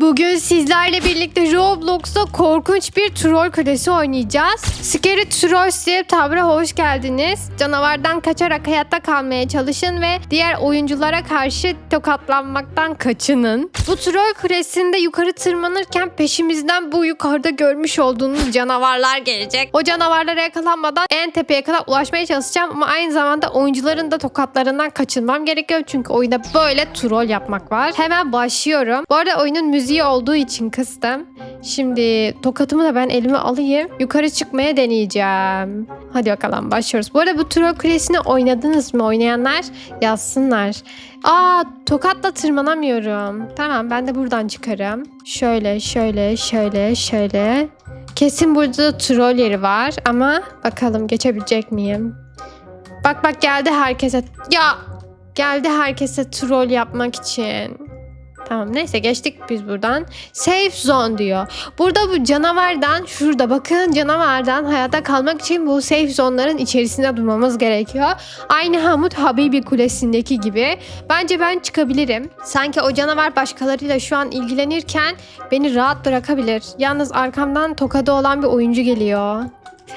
Bugün sizlerle birlikte Roblox'ta korkunç bir troll kulesi oynayacağız. Scary Trolls diye tabra hoş geldiniz. Canavardan kaçarak hayatta kalmaya çalışın ve diğer oyunculara karşı tokatlanmaktan kaçının. Bu troll kulesinde yukarı tırmanırken peşimizden bu yukarıda görmüş olduğunuz canavarlar gelecek. O canavarlara yakalanmadan en tepeye kadar ulaşmaya çalışacağım ama aynı zamanda oyuncuların da tokatlarından kaçınmam gerekiyor. Çünkü oyunda böyle troll yapmak var. Hemen başlıyorum. Bu arada oyunun müziği olduğu için kıstım. Şimdi tokatımı da ben elime alayım. Yukarı çıkmaya deneyeceğim. Hadi bakalım başlıyoruz. Bu arada bu troll kulesini oynadınız mı? Oynayanlar yazsınlar. Aa tokatla tırmanamıyorum. Tamam ben de buradan çıkarım. Şöyle şöyle şöyle şöyle. Kesin burada troll yeri var ama bakalım geçebilecek miyim? Bak bak geldi herkese. Ya geldi herkese troll yapmak için. Tamam neyse geçtik biz buradan. Safe zone diyor. Burada bu canavardan şurada bakın canavardan hayatta kalmak için bu safe zone'ların içerisinde durmamız gerekiyor. Aynı Hamut Habibi Kulesi'ndeki gibi. Bence ben çıkabilirim. Sanki o canavar başkalarıyla şu an ilgilenirken beni rahat bırakabilir. Yalnız arkamdan tokadı olan bir oyuncu geliyor.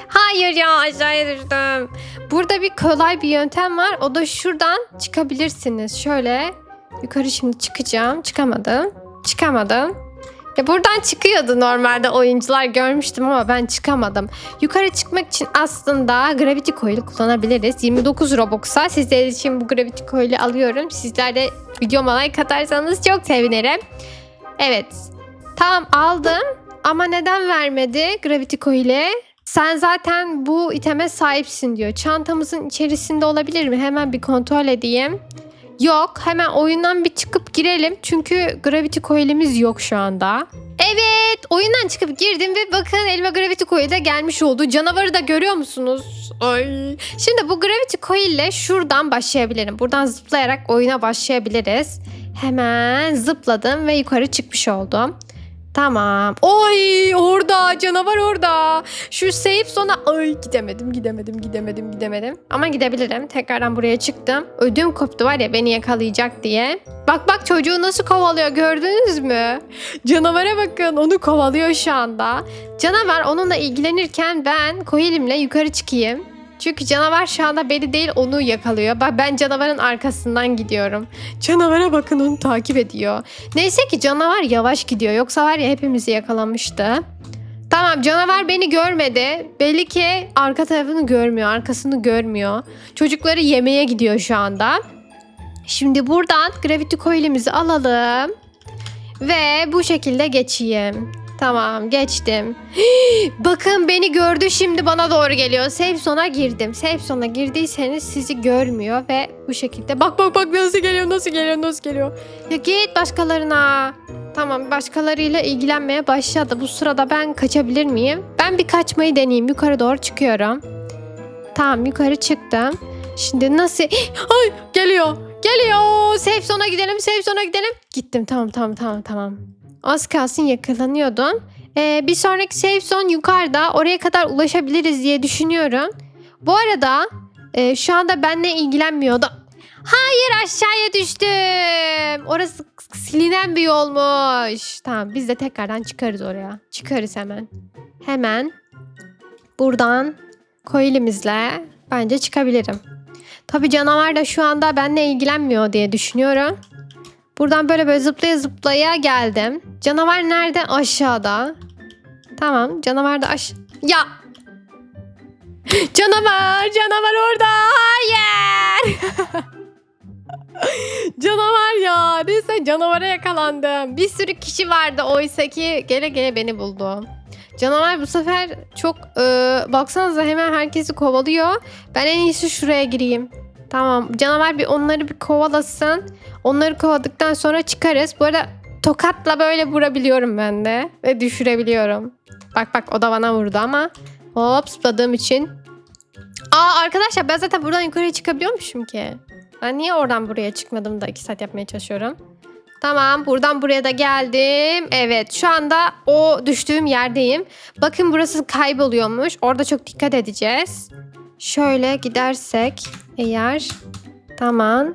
Hayır ya aşağıya düştüm. Burada bir kolay bir yöntem var. O da şuradan çıkabilirsiniz. Şöyle yukarı şimdi çıkacağım. Çıkamadım. Çıkamadım. Ya buradan çıkıyordu normalde oyuncular görmüştüm ama ben çıkamadım. Yukarı çıkmak için aslında Gravity Coil'i kullanabiliriz. 29 Robux'a sizler için bu Gravity Coil'i alıyorum. Sizler de videoma like atarsanız çok sevinirim. Evet. Tamam aldım ama neden vermedi Gravity Coil'i? Sen zaten bu iteme sahipsin diyor. Çantamızın içerisinde olabilir mi? Hemen bir kontrol edeyim. Yok. Hemen oyundan bir çıkıp girelim. Çünkü Gravity Coil'imiz yok şu anda. Evet. Oyundan çıkıp girdim ve bakın elime Gravity Coil de gelmiş oldu. Canavarı da görüyor musunuz? Ay. Şimdi bu Gravity Coil ile şuradan başlayabilirim. Buradan zıplayarak oyuna başlayabiliriz. Hemen zıpladım ve yukarı çıkmış oldum. Tamam. Oy orada canavar orada. Şu safe zona ay gidemedim gidemedim gidemedim gidemedim. Ama gidebilirim. Tekrardan buraya çıktım. Ödüm koptu var ya beni yakalayacak diye. Bak bak çocuğu nasıl kovalıyor gördünüz mü? Canavara bakın onu kovalıyor şu anda. Canavar onunla ilgilenirken ben koyelimle yukarı çıkayım. Çünkü canavar şu anda beni değil onu yakalıyor. Bak ben canavarın arkasından gidiyorum. Canavara bakın onu takip ediyor. Neyse ki canavar yavaş gidiyor. Yoksa var ya hepimizi yakalamıştı. Tamam canavar beni görmedi. Belli ki arka tarafını görmüyor. Arkasını görmüyor. Çocukları yemeye gidiyor şu anda. Şimdi buradan Gravity Coil'imizi alalım. Ve bu şekilde geçeyim. Tamam geçtim. Bakın beni gördü şimdi bana doğru geliyor. Safe zone'a girdim. Safe zone'a girdiyseniz sizi görmüyor ve bu şekilde bak bak bak nasıl geliyor nasıl geliyor nasıl geliyor. Ya git başkalarına. Tamam başkalarıyla ilgilenmeye başladı. Bu sırada ben kaçabilir miyim? Ben bir kaçmayı deneyeyim. Yukarı doğru çıkıyorum. Tamam yukarı çıktım. Şimdi nasıl? Ay geliyor. Geliyor. Safe zone'a gidelim. Safe zone'a gidelim. Gittim tamam tamam tamam tamam. Az kalsın yakalanıyordun. Ee, bir sonraki safe zone yukarıda. Oraya kadar ulaşabiliriz diye düşünüyorum. Bu arada e, şu anda benimle ilgilenmiyordu. Hayır aşağıya düştüm. Orası silinen bir yolmuş. Tamam biz de tekrardan çıkarız oraya. Çıkarız hemen. Hemen buradan coil'imizle bence çıkabilirim. Tabii canavar da şu anda benimle ilgilenmiyor diye düşünüyorum. Buradan böyle böyle zıplaya zıplaya geldim. Canavar nerede? Aşağıda. Tamam canavar da aş... Ya! Canavar! Canavar orada! Hayır! canavar ya! Neyse canavara yakalandım. Bir sürü kişi vardı oysa ki gele gele beni buldu. Canavar bu sefer çok e, baksanıza hemen herkesi kovalıyor. Ben en iyisi şuraya gireyim. Tamam canavar bir onları bir kovalasın. Onları kovaladıktan sonra çıkarız. Bu arada tokatla böyle vurabiliyorum ben de. Ve düşürebiliyorum. Bak bak o da bana vurdu ama. Hop zıpladığım için. Aa arkadaşlar ben zaten buradan yukarıya çıkabiliyormuşum ki. Ben niye oradan buraya çıkmadım da 2 saat yapmaya çalışıyorum. Tamam buradan buraya da geldim. Evet şu anda o düştüğüm yerdeyim. Bakın burası kayboluyormuş. Orada çok dikkat edeceğiz. Şöyle gidersek eğer. Tamam.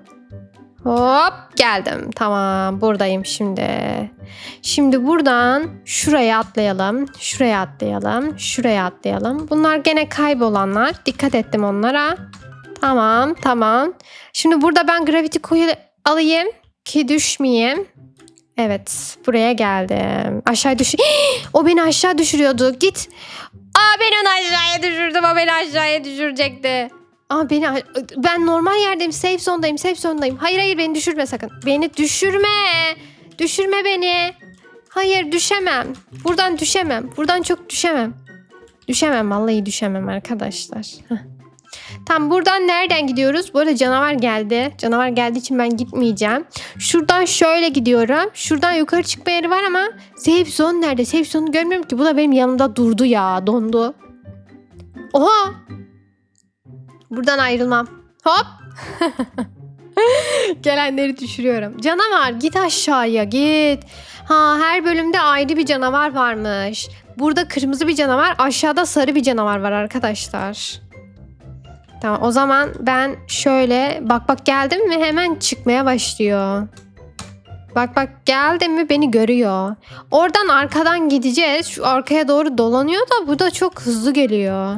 Hop geldim. Tamam buradayım şimdi. Şimdi buradan şuraya atlayalım. Şuraya atlayalım. Şuraya atlayalım. Bunlar gene kaybolanlar. Dikkat ettim onlara. Tamam tamam. Şimdi burada ben Gravity Coil alayım ki düşmeyeyim. Evet buraya geldim. Aşağı düş... o beni aşağı düşürüyordu. Git. Aa beni onu aşağıya düşürdüm. O beni aşağıya düşürecekti. Aa beni ben normal yerdeyim. Safe zone'dayım. Safe zone'dayım. Hayır hayır beni düşürme sakın. Beni düşürme. Düşürme beni. Hayır düşemem. Buradan düşemem. Buradan çok düşemem. Düşemem vallahi düşemem arkadaşlar. Tam buradan nereden gidiyoruz? Bu arada canavar geldi. Canavar geldiği için ben gitmeyeceğim. Şuradan şöyle gidiyorum. Şuradan yukarı çıkma yeri var ama safe zone nerede? Safe zone'u görmüyorum ki. Bu da benim yanımda durdu ya. Dondu. Oha! Buradan ayrılmam. Hop! Gelenleri düşürüyorum. Canavar git aşağıya git. Ha her bölümde ayrı bir canavar varmış. Burada kırmızı bir canavar, aşağıda sarı bir canavar var arkadaşlar. Tamam o zaman ben şöyle bak bak geldim mi hemen çıkmaya başlıyor. Bak bak geldi mi beni görüyor. Oradan arkadan gideceğiz. Şu arkaya doğru dolanıyor da bu da çok hızlı geliyor.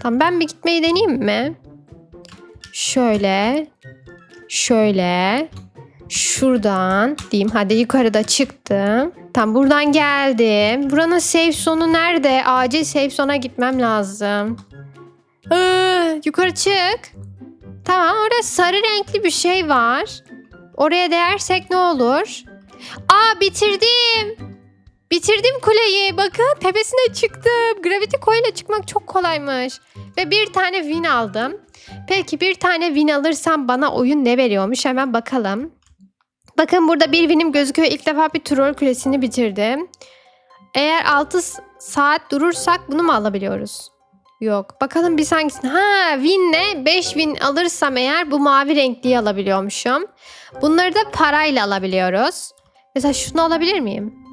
Tamam ben bir gitmeyi deneyeyim mi? Şöyle. Şöyle. Şuradan diyeyim. Hadi yukarıda çıktım. Tam buradan geldim. Buranın safe zone'u nerede? Acil safe zone'a gitmem lazım. Ee, yukarı çık. Tamam orada sarı renkli bir şey var. Oraya değersek ne olur? Aa bitirdim. Bitirdim kuleyi. Bakın tepesine çıktım. Gravity Coil ile çıkmak çok kolaymış. Ve bir tane win aldım. Peki bir tane win alırsam bana oyun ne veriyormuş? Hemen bakalım. Bakın burada bir win'im gözüküyor. İlk defa bir troll kulesini bitirdim. Eğer 6 saat durursak bunu mu alabiliyoruz? Yok. Bakalım biz hangisini? Ha win'le 5 win alırsam eğer bu mavi renkliyi alabiliyormuşum. Bunları da parayla alabiliyoruz. Mesela şunu alabilir miyim?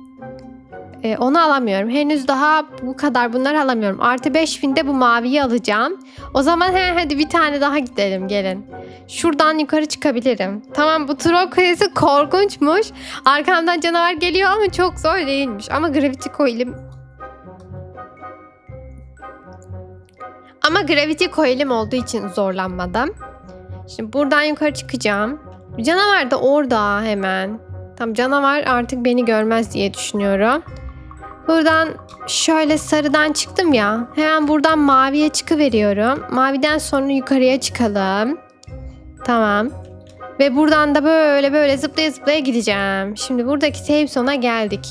Ee, onu alamıyorum. Henüz daha bu kadar bunları alamıyorum. Artı 5 winde bu maviyi alacağım. O zaman he, hadi bir tane daha gidelim gelin. Şuradan yukarı çıkabilirim. Tamam bu troll kulesi korkunçmuş. Arkamdan canavar geliyor ama çok zor değilmiş. Ama Gravity Coil'im Ama Gravity Coil'im olduğu için zorlanmadım. Şimdi buradan yukarı çıkacağım. Canavar da orada hemen. Tam canavar artık beni görmez diye düşünüyorum. Buradan şöyle sarıdan çıktım ya. Hemen buradan maviye çıkıveriyorum. Maviden sonra yukarıya çıkalım. Tamam. Ve buradan da böyle böyle zıplaya zıplaya gideceğim. Şimdi buradaki save zone'a geldik.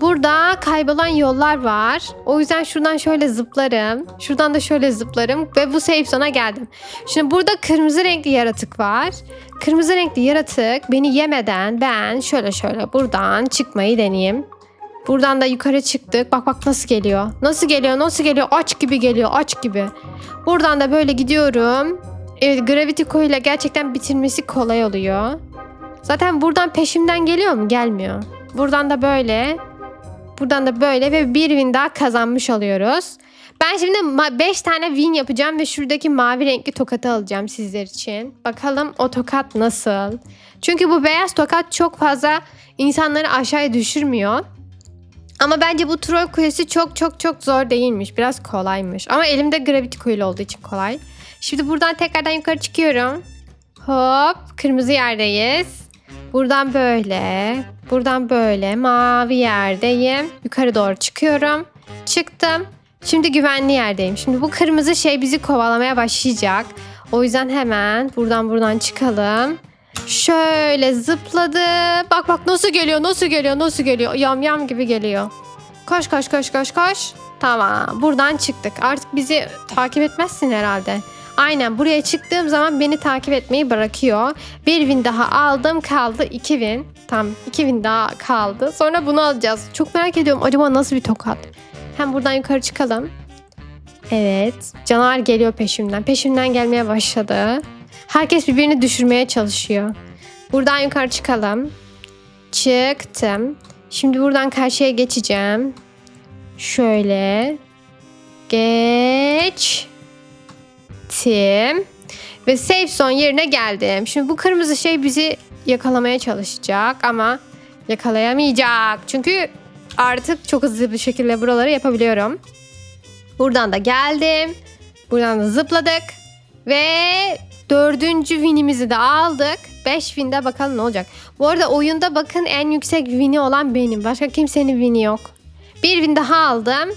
Burada kaybolan yollar var. O yüzden şuradan şöyle zıplarım. Şuradan da şöyle zıplarım ve bu safe zone'a geldim. Şimdi burada kırmızı renkli yaratık var. Kırmızı renkli yaratık beni yemeden ben şöyle şöyle buradan çıkmayı deneyeyim. Buradan da yukarı çıktık. Bak bak nasıl geliyor. Nasıl geliyor? Nasıl geliyor? Aç gibi geliyor. Aç gibi. Buradan da böyle gidiyorum. Evet Gravity Coil ile gerçekten bitirmesi kolay oluyor. Zaten buradan peşimden geliyor mu? Gelmiyor. Buradan da böyle. Buradan da böyle ve bir win daha kazanmış oluyoruz. Ben şimdi 5 tane win yapacağım ve şuradaki mavi renkli tokatı alacağım sizler için. Bakalım o tokat nasıl? Çünkü bu beyaz tokat çok fazla insanları aşağıya düşürmüyor. Ama bence bu troll kulesi çok çok çok zor değilmiş. Biraz kolaymış. Ama elimde gravity coil olduğu için kolay. Şimdi buradan tekrardan yukarı çıkıyorum. Hop kırmızı yerdeyiz. Buradan böyle, buradan böyle mavi yerdeyim. Yukarı doğru çıkıyorum. Çıktım. Şimdi güvenli yerdeyim. Şimdi bu kırmızı şey bizi kovalamaya başlayacak. O yüzden hemen buradan buradan çıkalım. Şöyle zıpladı. Bak bak nasıl geliyor, nasıl geliyor, nasıl geliyor. Yam yam gibi geliyor. Koş koş koş koş koş. Tamam buradan çıktık. Artık bizi takip etmezsin herhalde. Aynen buraya çıktığım zaman beni takip etmeyi bırakıyor. Bir win daha aldım kaldı iki win. Tam iki win daha kaldı. Sonra bunu alacağız. Çok merak ediyorum acaba nasıl bir tokat. Hem buradan yukarı çıkalım. Evet. Canavar geliyor peşimden. Peşimden gelmeye başladı. Herkes birbirini düşürmeye çalışıyor. Buradan yukarı çıkalım. Çıktım. Şimdi buradan karşıya geçeceğim. Şöyle. Geç. Tim. Ve safe zone yerine geldim. Şimdi bu kırmızı şey bizi yakalamaya çalışacak ama yakalayamayacak. Çünkü artık çok hızlı bir şekilde buraları yapabiliyorum. Buradan da geldim. Buradan da zıpladık. Ve dördüncü winimizi de aldık. 5 winde bakalım ne olacak. Bu arada oyunda bakın en yüksek win'i olan benim. Başka kimsenin win'i yok. Bir win daha aldım.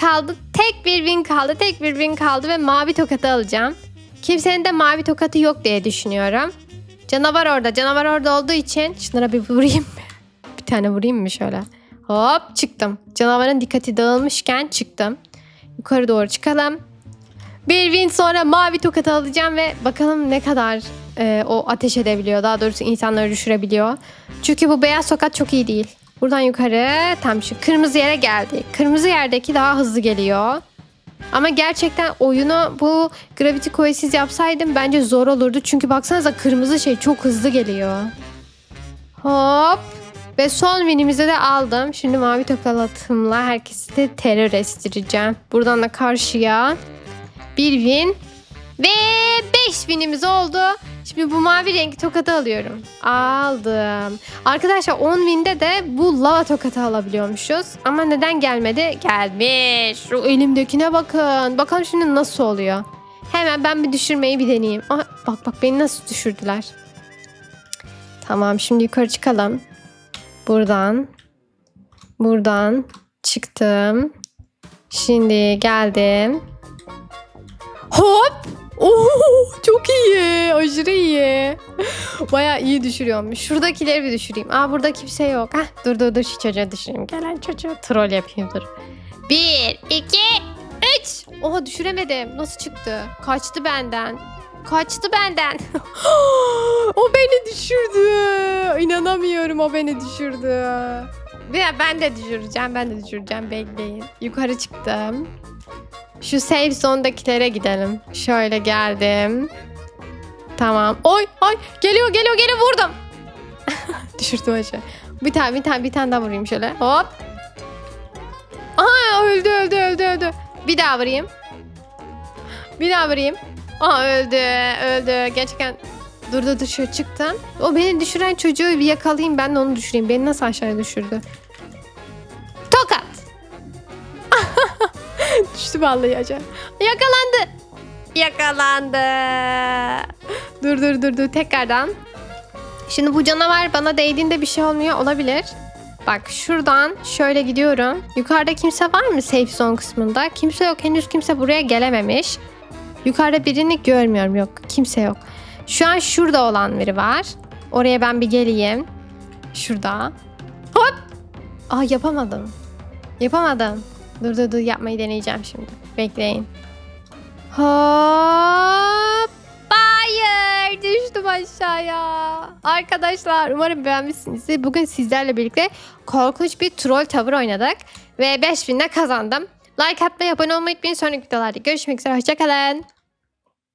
Kaldı tek bir win kaldı. Tek bir win kaldı ve mavi tokatı alacağım. Kimsenin de mavi tokatı yok diye düşünüyorum. Canavar orada. Canavar orada olduğu için şunlara bir vurayım? Bir tane vurayım mı şöyle? Hop çıktım. Canavarın dikkati dağılmışken çıktım. Yukarı doğru çıkalım. Bir win sonra mavi tokatı alacağım ve bakalım ne kadar e, o ateş edebiliyor. Daha doğrusu insanları düşürebiliyor. Çünkü bu beyaz tokat çok iyi değil. Buradan yukarı tam şu kırmızı yere geldi. Kırmızı yerdeki daha hızlı geliyor. Ama gerçekten oyunu bu Gravity Coil'siz yapsaydım bence zor olurdu. Çünkü baksanıza kırmızı şey çok hızlı geliyor. Hop. Ve son winimizi de aldım. Şimdi mavi tokalatımla herkesi de terör estireceğim. Buradan da karşıya bir win ve 5 winimiz oldu. Şimdi bu mavi renk tokatı alıyorum. Aldım. Arkadaşlar 10 winde de bu lava tokatı alabiliyormuşuz. Ama neden gelmedi? Gelmiş. Şu elimdekine bakın. Bakalım şimdi nasıl oluyor. Hemen ben bir düşürmeyi bir deneyeyim. Aha, bak bak beni nasıl düşürdüler. Tamam şimdi yukarı çıkalım. Buradan. Buradan çıktım. Şimdi geldim. Hop! Oo, çok iyi. Aşırı iyi. Baya iyi düşürüyormuş. Şuradakileri bir düşüreyim. Aa burada kimse yok. Heh, dur dur dur şu çocuğa düşüreyim. Gelen çocuğa troll yapayım dur. Bir, iki, üç. Oha düşüremedim. Nasıl çıktı? Kaçtı benden. Kaçtı benden. o beni düşürdü. İnanamıyorum o beni düşürdü. Ya ben de düşüreceğim. Ben de düşüreceğim. Bekleyin. Yukarı çıktım. Şu safe zone'dakilere gidelim. Şöyle geldim. Tamam. Oy ay geliyor geliyor geliyor vurdum. Düşürdüm aşağı. Bir tane bir tane bir tane daha vurayım şöyle. Hop. Aha öldü öldü öldü öldü. Bir daha vurayım. Bir daha vurayım. Aha öldü öldü. Gerçekten dur dur dur çıktım. O beni düşüren çocuğu bir yakalayayım ben de onu düşüreyim. Beni nasıl aşağıya düşürdü? Tokat. Düştü vallahi aşağı. Yakalandı. Yakalandı. Dur dur dur dur tekrardan. Şimdi bu canavar bana değdiğinde bir şey olmuyor olabilir. Bak şuradan şöyle gidiyorum. Yukarıda kimse var mı safe zone kısmında? Kimse yok. Henüz kimse buraya gelememiş. Yukarıda birini görmüyorum. Yok kimse yok. Şu an şurada olan biri var. Oraya ben bir geleyim. Şurada. Hop. Aa yapamadım. Yapamadım. Dur dur dur yapmayı deneyeceğim şimdi. Bekleyin. Hop. Hayır düştüm aşağıya. Arkadaşlar umarım beğenmişsinizdir. Bugün sizlerle birlikte korkunç bir troll tavır oynadık. Ve 5000'de kazandım. Like atmayı, abone olmayı unutmayın. Sonraki videolarda görüşmek üzere. Hoşçakalın.